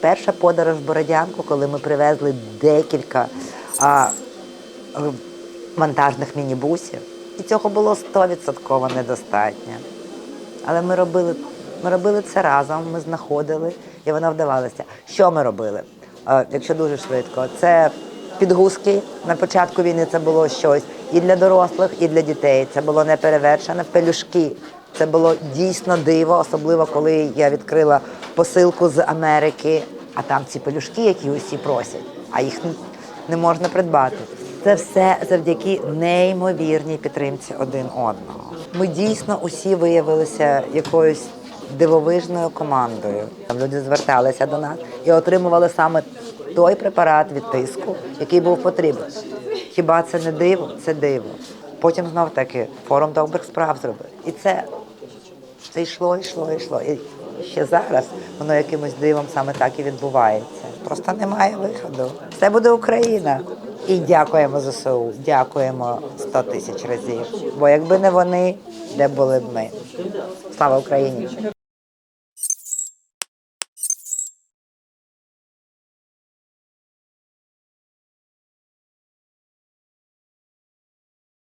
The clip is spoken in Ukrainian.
перша подорож в Бородянку, коли ми привезли декілька а, е, вантажних мінібусів. І цього було 100% недостатньо. Але ми робили, ми робили це разом, ми знаходили, і воно вдавалося. Що ми робили? Е, Якщо дуже швидко, це підгузки. На початку війни це було щось і для дорослих, і для дітей. Це було неперевершене. Пелюшки. Це було дійсно диво, особливо коли я відкрила посилку з Америки, а там ці пелюшки, які усі просять, а їх не- можна придбати. Це все завдяки неймовірній підтримці один одного. Ми дійсно усі виявилися якоюсь дивовижною командою. Там люди зверталися до нас і отримували саме той препарат від тиску, який був потрібен. Хіба це не диво? Це диво. Потім знов таки форум добрих справ зробив. І це, це йшло, йшло, йшло. І ще зараз воно якимось дивом саме так і відбувається. Просто немає виходу. Це буде Україна. І дякуємо ЗСУ, дякуємо 100 тисяч разів. Бо якби не вони, де були б ми? Слава Україні!